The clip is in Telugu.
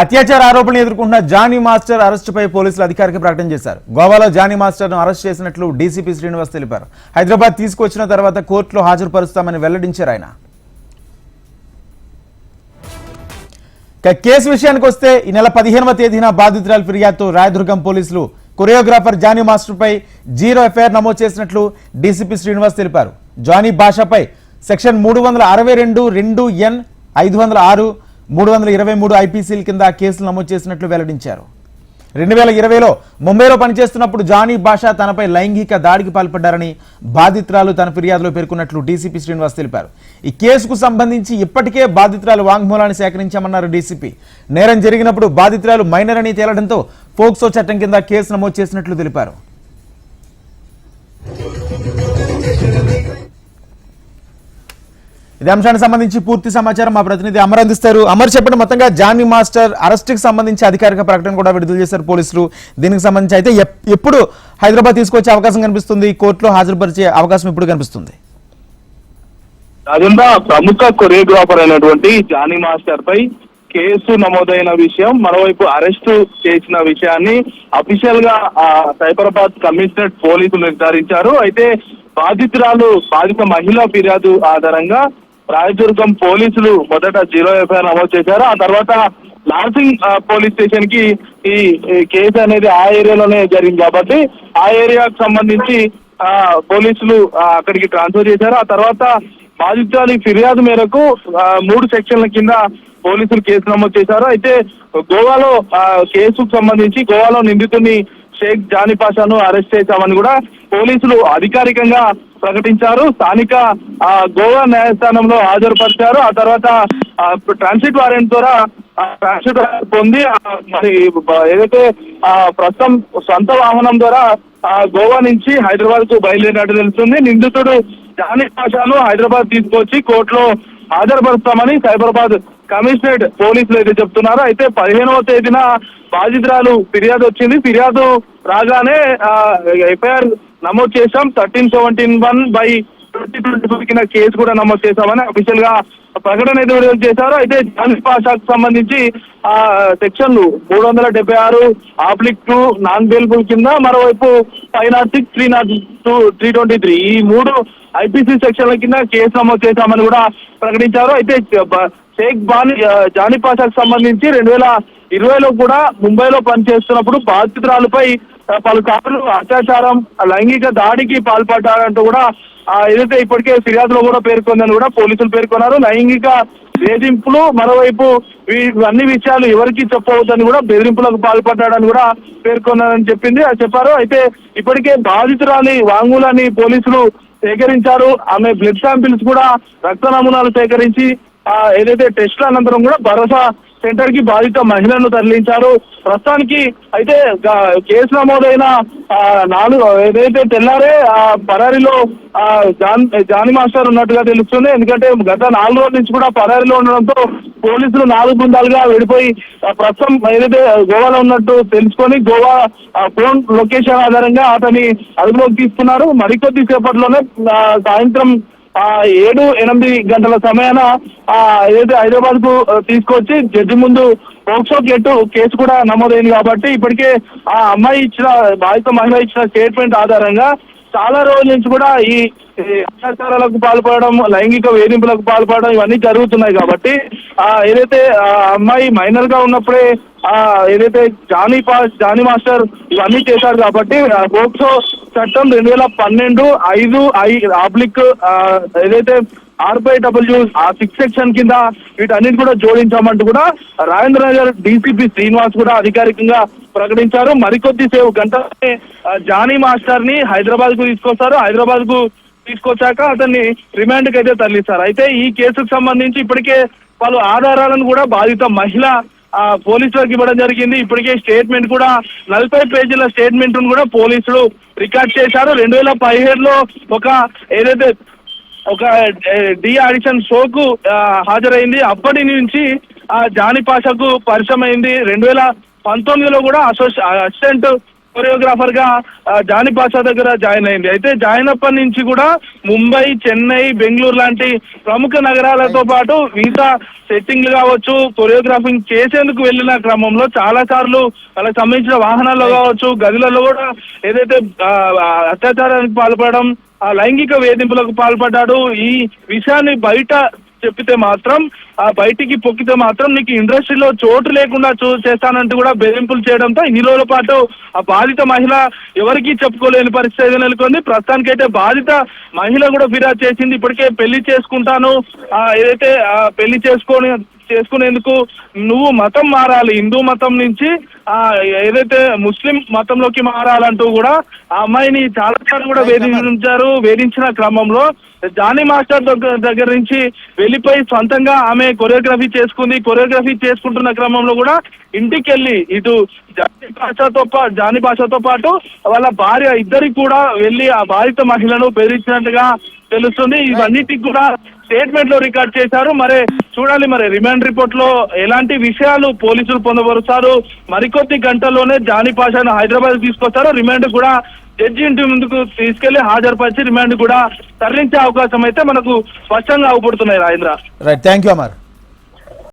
అత్యాచార ఆరోపణలు ఎదుర్కొంటున్న జానీ మాస్టర్ అరెస్టుపై పోలీసులు అధికారిక ప్రకటన చేశారు. గోవాలో జానీ మాస్టర్ను అరెస్ట్ చేసినట్లు డీసీపీ శ్రీనివాస్ తెలిపారు. హైదరాబాద్ తీసుకొచ్చిన తర్వాత కోర్టులో హాజరుపరుస్తామని వెల్లడించారు ఆయన. కేసు విషయానికి వస్తే ఈ నెల పదిహేనవ తేదీన బాధితురాలు ఫిర్యాదుతో రాయదుర్గం పోలీసులు కొరియోగ్రాఫర్ జానీ మాస్టర్పై జీరో ఎఫ్ఐఆర్ నమోదు చేసినట్లు డీసీపీ శ్రీనివాస్ తెలిపారు. జానీ భాషపై సెక్షన్ మూడు వందల అరవై రెండు రెండు ఎన్ ఐదు వందల ఆరు మూడు వందల ఇరవై మూడు ఐపీసీల కింద కేసులు నమోదు చేసినట్లు వెల్లడించారు. రెండు వేల ఇరవైలో ముంబైలో పనిచేస్తున్నప్పుడు జానీ బాషా తనపై లైంగిక దాడికి పాల్పడ్డారని బాధితురాలు తన ఫిర్యాదులో పేర్కొన్నట్లు డీసీపీ శ్రీనివాస్ తెలిపారు. ఈ కేసుకు సంబంధించి ఇప్పటికే బాధితురాలు వాంగ్మూలాన్ని సేకరించామన్నారు డీసీపీ. నేరం జరిగినప్పుడు బాధితురాలు మైనర్ అని తేలడంతో ఫోక్సో చట్టం కింద కేసు నమోదు చేసినట్లు తెలిపారు. ఇదే అంశానికి సంబంధించి పూర్తి సమాచారం మా ప్రతినిధి అమర్ అందిస్తారు. అమర్ చెప్పండి మొత్తంగా జానీ మాస్టర్ అరెస్ట్కి సంబంధించి అధికారిక ప్రకటన కూడా విడుదల చేశారు పోలీసులు. దీనికి సంబంధించి అయితే ఎప్పుడు హైదరాబాద్ తీసుకొచ్చే అవకాశం కనిపిస్తుంది? కోర్టులో హాజరుపరిచే అవకాశం ఇప్పుడు కనిపిస్తుంది? రాజేంద్ర ప్రముఖ కొరియోగ్రాఫర్ అయినటువంటి జానీ మాస్టర్ పై కేసు నమోదైన విషయం మరోవైపు అరెస్టు చేసిన విషయాన్ని అఫీషియల్గా సైబరాబాద్ కమిషనరేట్ పోలీసులు నిర్ధారించారు. అయితే బాధితురాలు బాధిత మహిళా ఫిర్యాదు ఆధారంగా రాయదుర్గం పోలీసులు మొదట జీరో ఎఫ్ఐఆర్ నమోదు చేశారు. ఆ తర్వాత లార్సింగ్ పోలీస్ స్టేషన్కి ఈ కేసు అనేది ఆ ఏరియాలోనే జరిగింది కాబట్టి ఆ ఏరియాకు సంబంధించి ఆ పోలీసులు అక్కడికి ట్రాన్స్ఫర్ చేశారు. ఆ తర్వాత బాధితురాలి ఫిర్యాదు మేరకు మూడు సెక్షన్ల కింద పోలీసులు కేసు నమోదు చేశారు. అయితే గోవాలో కేసుకు సంబంధించి గోవాలో నిందితుడిని షేక్ జానీ పాషాను అరెస్ట్ చేశామని కూడా పోలీసులు అధికారికంగా ప్రకటించారు. స్థానిక ఆ, గోవా న్యాయస్థానంలో హాజరుపరిచారు. ఆ తర్వాత ట్రాన్సిట్ వారెంట్ ద్వారా ట్రాన్సిట్ పొంది మరి ఏదైతే ఆ, ప్రస్తుతం సొంత వాహనం ద్వారా ఆ, గోవా నుంచి హైదరాబాద్కు బయలుదేరినట్టు తెలుస్తుంది. నిందితుడు జానీ పాషాను హైదరాబాద్ తీసుకొచ్చి కోర్టులో హాజరుపరుస్తామని సైబరాబాద్ కమిషనరేట్ పోలీసులు అయితే చెప్తున్నారు. అయితే పదిహేనవ తేదీన బాధితురాలు ఫిర్యాదు వచ్చింది. ఫిర్యాదు రాగానే ఎఫ్ఐఆర్ నమోదు చేశాం. Thirteen seventeen one by twenty twenty five కింద కేసు కూడా నమోదు చేశామని అఫీషియల్గా ప్రకటన అయితే విడుదల చేశారు. అయితే జాన్సీ పాషాకు సంబంధించి ఆ సెక్షన్లు మూడు వందల డెబ్బై ఆరు ఆబ్లిక్ టూ నాన్ బేల్బుల్ కింద మరోవైపు five nought six three nought two three twenty three. ఈ మూడు ఐపీసీ సెక్షన్ల కింద కేసు నమోదు చేశామని కూడా ప్రకటించారు. అయితే షేక్ బాని జానీ పాషాకు సంబంధించి రెండు వేల ఇరవైలో కూడా ముంబైలో పనిచేస్తున్నప్పుడు బాధితురాలపై పలు పలుసార్లు అత్యాచారం లైంగిక దాడికి పాల్పడ్డారంటూ కూడా ఆ, ఏదైతే ఇప్పటికే ఫిర్యాదులో కూడా పేర్కొందని కూడా పోలీసులు పేర్కొన్నారు. లైంగిక వేధింపులు మరోవైపు అన్ని విషయాలు ఎవరికి చెప్పవద్దని కూడా బెదిరింపులకు పాల్పడ్డాడని కూడా పేర్కొన్నారని చెప్పింది అది చెప్పారు. అయితే ఇప్పటికే బాధితురాలి వాంగులని పోలీసులు సేకరించారు. ఆమె బ్లడ్ శాంపిల్స్ కూడా రక్త నమూనాలు సేకరించి ఆ, ఏదైతే టెస్ట్ల అనంతరం కూడా భరోసా సెంటర్కి బాధిత మహిళలను తరలించారు. ప్రస్తుతానికి అయితే కేసు నమోదైన నాలుగు ఏదైతే తెల్లారే ఆ పరారీలో ఆ, జాన్ జానీ మాస్టర్ ఉన్నట్టుగా తెలుస్తుంది. ఎందుకంటే గత నాలుగు రోజుల నుంచి కూడా పరారీలో ఉండడంతో పోలీసులు నాలుగు బృందాలుగా విడిపోయి ప్రస్తుతం ఏదైతే గోవాలో ఉన్నట్టు తెలుసుకొని గోవా ఫోన్ లొకేషన్ ఆధారంగా అతని అదుపులోకి తీసుకున్నారు. మరికొద్ది సేపట్లోనే సాయంత్రం ఆ ఏడు ఎనిమిది గంటల సమయాన ఆ ఏదైతే హైదరాబాద్కు తీసుకొచ్చి జడ్జి ముందు పోక్సో కేటు కేసు కూడా నమోదైంది కాబట్టి ఇప్పటికే ఆ అమ్మాయి ఇచ్చిన బాధిత మహిళ ఇచ్చిన స్టేట్మెంట్ ఆధారంగా చాలా రోజుల నుంచి కూడా ఈ అత్యాచారాలకు పాల్పడడం లైంగిక వేధింపులకు పాల్పడడం ఇవన్నీ జరుగుతున్నాయి కాబట్టి ఆ ఏదైతే ఆ అమ్మాయి మైనర్గా ఉన్నప్పుడే ఆ ఏదైతే జానీ పాస్ జానీ మాస్టర్ ఇవన్నీ చేశారు కాబట్టి బోక్సో పోక్సో చట్టం రెండు వేల పన్నెండు ఐదు ఐ ఆబ్లిక్ ఏదైతే ఆర్బై డబ్ల్యూ ఆ సిక్స్ సెక్షన్ కింద వీటన్నిటి కూడా జోడించామంటూ కూడా రాజేంద్ర నగర్ డీసీపీ శ్రీనివాస్ కూడా అధికారికంగా ప్రకటించారు. మరికొద్ది సేపు గంటనే జానీ మాస్టర్ని హైదరాబాద్కు తీసుకొస్తారు. హైదరాబాద్కు తీసుకొచ్చాక అతన్ని రిమాండ్కి అయితే తరలిస్తారు. అయితే ఈ కేసుకు సంబంధించి ఇప్పటికే పలు ఆధారాలను కూడా బాధిత మహిళ పోలీసులకు ఇవ్వడం జరిగింది. ఇప్పటికే స్టేట్మెంట్ కూడా నలభై పేజీల స్టేట్మెంట్ కూడా పోలీసులు రికార్డ్ చేశారు. రెండు వేల పదిహేడులో ఒక ఏదైతే ఒక డి ఆడిషన్ షోకు ఆ, హాజరైంది. అప్పటి నుంచి ఆ జానీ పాషకు పరిచయం అయింది రెండు వేల పంతొమ్మిదిలో కూడా అసోసి అసిస్టెంట్ కొరియోగ్రాఫర్గా ఆ, జానీ పాషా దగ్గర జాయిన్ అయింది. అయితే జాయిన్ అప్పటి నుంచి కూడా ముంబై చెన్నై బెంగళూరు లాంటి ప్రముఖ నగరాలతో పాటు వీసా సెట్టింగ్లు కావచ్చు కొరియోగ్రాఫింగ్ చేసేందుకు వెళ్ళిన క్రమంలో చాలా సార్లు వాళ్ళకి సంబంధించిన వాహనాల్లో కావచ్చు గదులలో కూడా ఏదైతే అత్యాచారానికి పాల్పడడం ఆ లైంగిక వేధింపులకు పాల్పడ్డాడు. ఈ విషయాన్ని బయట చెప్పితే మాత్రం ఆ బయటికి పొక్కితే మాత్రం నీకు ఇండస్ట్రీలో చోటు లేకుండా చూ చేస్తానంటూ కూడా బెదింపులు చేయడంతో ఇన్ని రోజుల పాటు ఆ బాధిత మహిళ ఎవరికీ చెప్పుకోలేని పరిస్థితి నెలకొంది. ప్రస్తుతానికైతే బాధిత మహిళ కూడా ఫిర్యాదు చేసింది. ఇప్పటికే పెళ్ళి చేసుకుంటాను. ఆ ఏదైతే పెళ్ళి చేసుకొని చేసుకునేందుకు నువ్వు మతం మారాలి హిందూ మతం నుంచి ఆ ఏదైతే ముస్లిం మతంలోకి మారాలంటూ కూడా ఆ అమ్మాయిని చాలా సార్లు కూడా వేధించారు వేధించిన క్రమంలో జానీ మాస్టర్ దగ్గర నుంచి వెళ్ళిపోయి సొంతంగా ఆమె కొరియోగ్రఫీ చేసుకుంది కొరియోగ్రఫీ చేసుకుంటున్న క్రమంలో కూడా ఇంటికి వెళ్ళి ఇటు జానీ భాషతో జానీ భాషతో పాటు వాళ్ళ భార్య ఇద్దరికి కూడా వెళ్ళి ఆ బాధిత మహిళను బెదిరించినట్టుగా తెలుస్తుంది. ఇవన్నిటికి కూడా స్టేట్మెంట్లో రికార్డ్ చేశారు. మరి చూడాలి మరి రిమాండ్ రిపోర్ట్లో ఎలాంటి విషయాలు పోలీసులు పొందబరుస్తారు మరికొద్ది గంటల్లోనే జానీ పాషాను హైదరాబాద్ తీసుకొస్తారు. రిమాండ్ కూడా జడ్జి ఇంటి ముందుకు తీసుకెళ్ళి హాజరుపరిచి రిమాండ్ కూడా తరలించే అవకాశం అయితే మనకు స్పష్టంగా అవపడుతున్నాయి Rajendra. Right thank you Amar